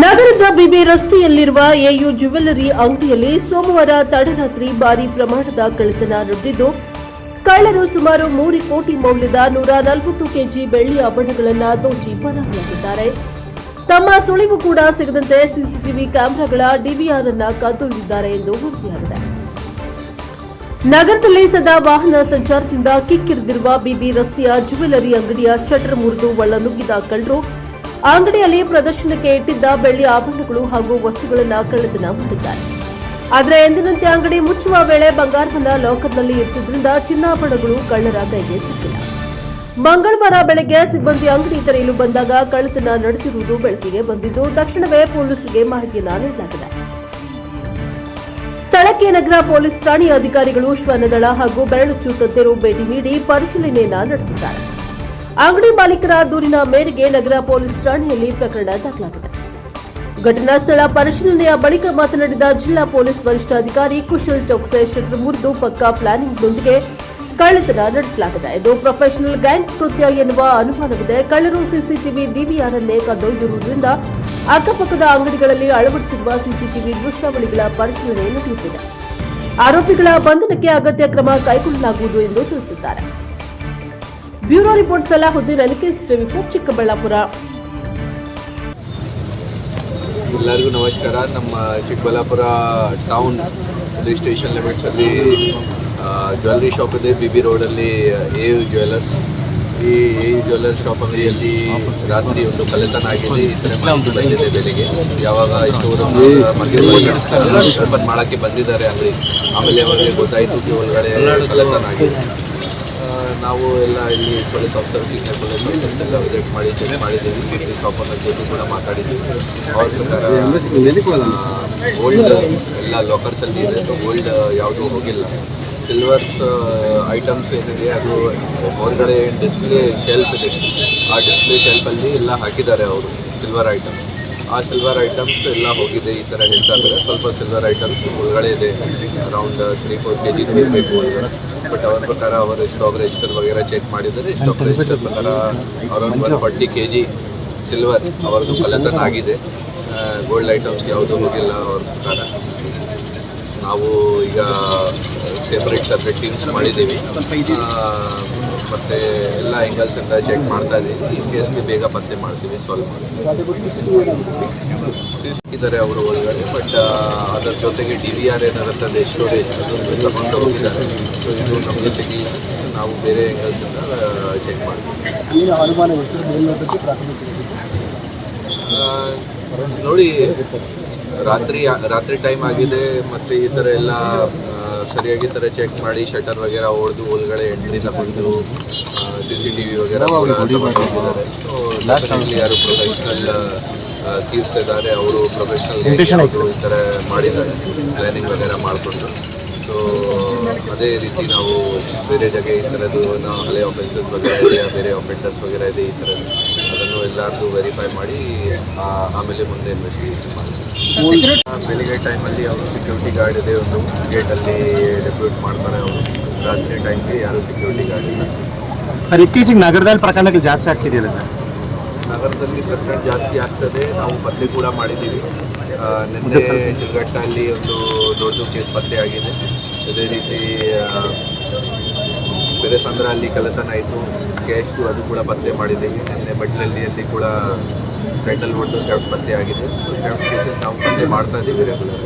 ನಗರದ ಬಿಬಿ ರಸ್ತೆಯಲ್ಲಿರುವ AU jewellery ಅಂಗಡಿಯಲ್ಲಿ ಸೋಮವಾರ ತಡರಾತ್ರಿ ಭಾರಿ ಪ್ರಮಾಣದ ಕಳ್ಳತನ ನಡೆದಿದ್ದು, ಕಳ್ಳರು ಸುಮಾರು ಮೂರು ಕೋಟಿ ಮೌಲ್ಯದ ನೂರ ನಲವತ್ತು ಕೆಜಿ ಬೆಳ್ಳಿ ಆಭರಣಗಳನ್ನು ದೋಚಿ ಪರಾರಿಯಾಗಿದ್ದಾರೆ. ತಮ್ಮ ಸುಳಿವು ಕೂಡ ಸಿಗದಂತೆ ಸಿಸಿಟಿವಿ ಕ್ಯಾಮೆರಾಗಳ ಡಿವಿಆರ್ ಅನ್ನು ಕದ್ದೊಯ್ದಿದ್ದಾರೆ ಎಂದು ವರದಿಯಾಗಿದೆ. ನಗರದಲ್ಲಿ ಸದಾ ವಾಹನ ಸಂಚಾರದಿಂದ ಕಿಕ್ಕಿರಿದಿರುವ ಬಿಬಿ ರಸ್ತೆಯ ಜ್ಯುವೆಲ್ಲರಿ ಅಂಗಡಿಯ ಶಟರ್ ಮುರಿದು ಒಳನುಗ್ಗಿದ ಕಳ್ಳರು ಅಂಗಡಿಯಲ್ಲಿ ಪ್ರದರ್ಶನಕ್ಕೆ ಇಟ್ಟಿದ್ದ ಬೆಳ್ಳಿ ಆಭರಣಗಳು ಹಾಗೂ ವಸ್ತುಗಳನ್ನು ಕಳ್ಳತನ ಮಾಡಿದ್ದಾರೆ. ಆದರೆ ಎಂದಿನಂತೆ ಅಂಗಡಿ ಮುಚ್ಚುವ ವೇಳೆ ಬಂಗಾರವನ್ನ ಲಾಕರ್ನಲ್ಲಿ ಇರಿಸಿದ್ರಿಂದ ಚಿನ್ನಾಭರಣಗಳು ಕಳ್ಳರ ಕೈಗೆ ಸಿಕ್ಕಿಲ್ಲ. ಮಂಗಳವಾರ ಬೆಳಗ್ಗೆ ಸಿಬ್ಬಂದಿ ಅಂಗಡಿ ತೆರೆಯಲು ಬಂದಾಗ ಕಳ್ಳತನ ನಡೆದಿರುವುದು ಬೆಳಕಿಗೆ ಬಂದಿದ್ದು, ತಕ್ಷಣವೇ ಪೊಲೀಸರಿಗೆ ಮಾಹಿತಿಯನ್ನು ನೀಡಲಾಗಿದೆ. ಸ್ಥಳಕ್ಕೆ ನಗರ ಪೊಲೀಸ್ ಠಾಣೆಯ ಅಧಿಕಾರಿಗಳು, ಶ್ವನದಳ ಹಾಗೂ ಬೆರಳುಚ್ಚು ತಜ್ಞರು ಭೇಟಿ ನೀಡಿ ಪರಿಶೀಲನೆಯನ್ನ ನಡೆಸಿದ್ದಾರೆ. ಅಂಗಡಿ ಮಾಲೀಕರ ದೂರಿನ ಮೇರೆಗೆ ನಗರ ಪೊಲೀಸ್ ಠಾಣೆಯಲ್ಲಿ ಪ್ರಕರಣ ದಾಖಲಾಗಿದೆ. ಘಟನಾ ಸ್ಥಳ ಪರಿಶೀಲನೆಯ ಬಳಿಕ ಮಾತನಾಡಿದ ಜಿಲ್ಲಾ ಪೊಲೀಸ್ ವರಿಷ್ಠಾಧಿಕಾರಿ ಕುಶಲ್ ಚೌಕ್ಸೆ ಶಟ್ರ್ ಮುರಿದು ಪಕ್ಕಾ ಪ್ಲಾನಿಂಗ್ನೊಂದಿಗೆ ಕಳ್ಳತನ ನಡೆಸಲಾಗಿದೆ. ಇದು ಪ್ರೊಫೆಷನಲ್ ಗ್ಯಾಂಗ್ ಕೃತ್ಯ ಎನ್ನುವ ಅನುಮಾನವಿದೆ. ಕಳ್ಳರು ಸಿಸಿಟಿವಿ ಡಿವಿಆರ್ ಅನ್ನೇ ಕದ್ದೊಯ್ದಿರುವುದರಿಂದ ಅಕ್ಕಪಕ್ಕದ ಅಂಗಡಿಗಳಲ್ಲಿ ಅಳವಡಿಸಿರುವ ಸಿಸಿಟಿವಿ ದೃಶ್ಯಾವಳಿಗಳ ಪರಿಶೀಲನೆ ನಡೆಯುತ್ತಿದೆ. ಆರೋಪಿಗಳ ಬಂಧನಕ್ಕೆ ಅಗತ್ಯ ಕ್ರಮ ಕೈಗೊಳ್ಳಲಾಗುವುದು ಎಂದು ತಿಳಿಸಿದ್ದಾರೆ. ಬ್ಯೂರೋ ರಿಪೋರ್ಟ್ ಸಲಾಹುದ್ದೀನ್ ಅನಿಕೇಸ್ ಟಿವಿ ಚಿಕ್ಕಬಳ್ಳಾಪುರ. ಎಲ್ಲರಿಗೂ ನಮಸ್ಕಾರ. ನಮ್ಮ ಚಿಕ್ಕಬಳ್ಳಾಪುರ ಟೌನ್ ಪೊಲೀಸ್ ಸ್ಟೇಷನ್ ಲಿಮಿಟ್ಸಲ್ಲಿ ಜ್ಯುವೆಲ್ಲರಿ ಶಾಪ್ ಇದೆ. ಬಿ ಬಿ ರೋಡಲ್ಲಿ, ಎ ಯು ಜ್ಯುವೆಲ್ಲರ್ಸ್. ಈ ಎ ಯು ಜ್ಯುವೆಲ್ಲರ್ ಶಾಪ್ ಅಂಗಡಿಯಲ್ಲಿ ರಾತ್ರಿ ಒಂದು ಕಲೆತನ ಆಗಿದೆ. ಬಂದಿದೆ ಬೆಳಿಗ್ಗೆ. ಯಾವಾಗ ಶೋರೂಮ್ ಓಪನ್ ಮಾಡೋಕ್ಕೆ ಬಂದಿದ್ದಾರೆ ಅಂಗಡಿ ಆಮೇಲೆ ಅವರಿಗೆ ಗೊತ್ತಾಯಿತು ಒಳಗಡೆ ಕಲೆತನ ಆಗಿದೆ. ನಾವು ಎಲ್ಲ ಇಲ್ಲಿ police officer senior police officers ಎಲ್ಲ ವಿಸಿಟ್ ಮಾಡಿ ಚೆಕ್ ಮಾಡಿದ್ದೀವಿ ಪೊಲೀಸ್ ಆಫೀಸರ್ ಜೊತೆ ಕೂಡ ಮಾತಾಡಿದ್ದೀವಿ. ಅವ್ರ ಪ್ರಕಾರ ಓಲ್ಡ್ ಎಲ್ಲ ಲಾಕರ್ಸಲ್ಲಿ ಇದೆ. ಓಲ್ಡ್ ಯಾವುದೂ ಹೋಗಿಲ್ಲ. ಸಿಲ್ವರ್ಸ್ ಐಟಮ್ಸ್ ಏನಿದೆ ಅದು ಹೊರಗಡೆ ಡಿಸ್ಪ್ಲೇ ಶೆಲ್ಫ್ ಇದೆ. ಆ ಡಿಸ್ಪ್ಲೇ ಶೆಲ್ಫಲ್ಲಿ ಎಲ್ಲ ಹಾಕಿದ್ದಾರೆ ಅವರು ಸಿಲ್ವರ್ ಐಟಮ್ ಆ ಸಿಲ್ವರ್ ಐಟಮ್ಸ್ ಎಲ್ಲ ಹೋಗಿದೆ ಈ ಥರ ಹೇಳ್ತಾ ಇದ್ದಾರೆ. ಸ್ವಲ್ಪ ಸಿಲ್ವರ್ ಐಟಮ್ಸ್ ಒಳಗಡೆ ಇದೆ. Around three four K G ಇರಬೇಕು ಬಟ್ ಅವ್ರ ಪ್ರಕಾರ ಅವರು ಸ್ಟಾಕ್ ರಿಜಿಸ್ಟರ್ ವಗೇರೆ ಚೆಕ್ ಮಾಡಿದ್ದಾರೆ ಸ್ಟಾಕ್ ರಿಜಿಸ್ಟರ್ ಪ್ರಕಾರ around one forty K G silver ಅವ್ರದ್ದು ಕಳ್ಳತನ ಆಗಿದೆ. ಗೋಲ್ಡ್ ಐಟಮ್ಸ್ ಯಾವುದೂ ಹೋಗಿಲ್ಲ ಅವ್ರ ಪ್ರಕಾರ. ನಾವು ಈಗ ಸೆಪ್ರೇಟ್ ಸಪ್ರೇಟ್ ಟೀಮ್ಸ್ ಮಾಡಿದ್ದೀವಿ. ಮತ್ತೆ ಎಲ್ಲ ಆ್ಯಂಗಲ್ಸಿಂದ ಚೆಕ್ ಮಾಡ್ತಾ ಇದ್ದೀವಿ ಇನ್ ಕೇಸ್ಗೆ ಬೇಗ ಪತ್ತೆ ಮಾಡ್ತೀವಿ ಸಾಲ್ವ್ ಮಾಡ್ತೀವಿ ಸಿಕ್ಕಿದ್ದಾರೆ ಅವರು ಒಳಗಡೆ ಬಟ್ ಅದರ ಜೊತೆಗೆ ಡಿ ವಿ ಆರ್ ಏನಿರುತ್ತದೆ ಸ್ಟೋರೇಜ್ ಅದನ್ನು ತಗೊಂಡು ಹೋಗಿದ್ದಾರೆ. ಸೊ ಇದು ನಮ್ಮ ಜೊತೆಗೆ ನಾವು ಬೇರೆ ಆ್ಯಂಗಲ್ಸಿಂದ ಚೆಕ್ ಮಾಡ್ತೀವಿ. ನೋಡಿ, ರಾತ್ರಿ ರಾತ್ರಿ ಟೈಮ್ ಆಗಿದೆ, ಮತ್ತು ಈ ಥರ ಎಲ್ಲ ಸರಿಯಾಗಿ ತರ ಚೆಕ್ ಮಾಡಿ ಶಟರ್ ವಗೇರ ಹೊಡೆದು ಒಳಗಡೆ ಎಂಟ್ರಿ ತಗೊಂಡು ಸಿ ಸಿ ಟಿ ವಿ ವಗೇರ ಸೊ ಡೆಫಿನೆಟ್ಲಿ ಯಾರು ಪ್ರೊಫೆಷನಲ್ ಥೀವ್ಸ್ ಇದ್ದಾರೆ. ಅವರು ಪ್ರೊಫೆಷನಲ್ ಈ ಥರ ಮಾಡಿದ್ದಾರೆ. ಪ್ಲಾನಿಂಗ್ ವಗೇರ ಮಾಡಿಕೊಂಡು. ಸೊ ಅದೇ ರೀತಿ ನಾವು ಬೇರೆ ಜಾಗೆ ಈ ಥರದ್ದು ನಾವು ಹಳೆ ಆಫೆನ್ಸಸ್ ವಗೇರ ಇದೆಯಾ ಬೇರೆ ಆಫೆಂಡರ್ಸ್ ವಗೇರ ಇದೆ ಈ ಥರದ್ದು. ಅದನ್ನು ಎಲ್ಲರದ್ದು ವೆರಿಫೈ ಮಾಡಿ ಆಮೇಲೆ ಮುಂದೆ ಇನ್ವೆಸ್ಟಿಗೇಷನ್ ಮಾಡ್ತೀವಿ ಆ, ಬೆಳಿಗ್ಗೆ ಟೈಮಲ್ಲಿ ಅವರು ಸೆಕ್ಯೂರಿಟಿ ಗಾರ್ಡ್ ಇದೆ ಒಂದು. ಗೇಟಲ್ಲಿ ಡೆಪ್ಯೂಟ್ ಮಾಡ್ತಾರೆ ಅವರು. ರಾತ್ರಿ ಟೈಮ್ಗೆ ಯಾರು ಸೆಕ್ಯೂರಿಟಿ ಗಾರ್ಡ್ ಇಲ್ಲ. ಸರ್ ಇತ್ತೀಚೆಗೆ ನಗರದಲ್ಲಿ ಪ್ರಕರಣಗಳು ಜಾಸ್ತಿ ಆಗ್ತಿದೆಯಲ್ಲ ಸರ್? ನಗರದಲ್ಲಿ ಪ್ರಕರಣ ಜಾಸ್ತಿ ಆಗ್ತದೆ. ನಾವು ಪತ್ತೆ ಕೂಡ ಮಾಡಿದ್ದೀವಿ. ನಿನ್ನೆ ಶಿಲ್ಘಟ್ಟಲ್ಲಿ ಒಂದು ದೊಡ್ಡ ಕೇಸ್ ಪತ್ತೆ ಆಗಿದೆ. ಅದೇ ರೀತಿ ಬೇರೆ ಸಂದ್ರ ಅಲ್ಲಿ ಕಳ್ಳತನ ಆಯಿತು. ಕ್ಯಾಶ್ದು ಅದು ಕೂಡ ಪತ್ತೆ ಮಾಡಿದ್ದೀವಿ. ನಿನ್ನೆ ಅಲ್ಲಿ ಕೂಡ ಸೆಂಟ್ರಲ್ ಹೊಡೆದು ಕೆಟ್ ಪತ್ತೆ ಆಗಿದೆ. ಕೇಸಸ್ ನಾವು ಪತ್ತೆ ಮಾಡ್ತಾ ಇದ್ದೀವಿ ರೆಗ್ಯುಲರ್